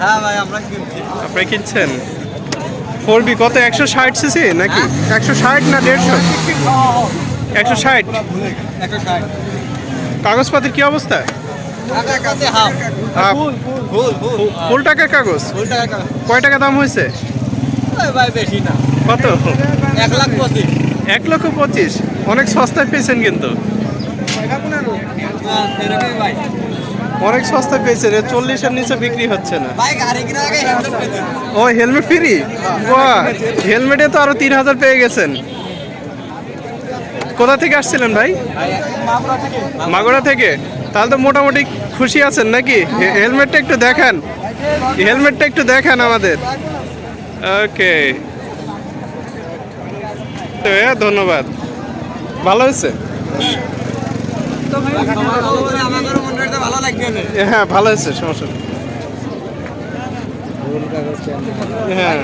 হ্যাঁ ভাই আমরা কিনছি। আপনি কিনছেন? ফোর বি কত একশো ষাট সিসি নাকি? হ্যাঁ। একশো ষাট না দেড়শো? একশো ষাট। কাগজপাতির কি অবস্থা। ফুল টাকার কাগজ? কয় টাকা দাম হয়েছে? কত? এক লাখ পঁচিশ। এক লক্ষ পঁচিশ। অনেক সস্তায় পেয়েছেন কিন্তু। হ্যাঁ, অনেক সস্তায় পেয়েছেন এ চল্লিশের নিচে বিক্রি হচ্ছে না। ও, হেলমেট ফ্রি হেলমেটে তো আরও তিন হাজার পেয়ে গেছেন। কোথা থেকে আসছিলেন ভাই? মাগুরা থেকে। তাহলে তো মোটামুটি খুশি আছেন নাকি? হেলমেটটা একটু দেখান। হেলমেটটা একটু দেখান আমাদের। ওকে। ধন্যবাদ। ভালো হয়েছে? হয় ভালো হ্যাঁ হয়েছে সমস্যা হ্যাঁ।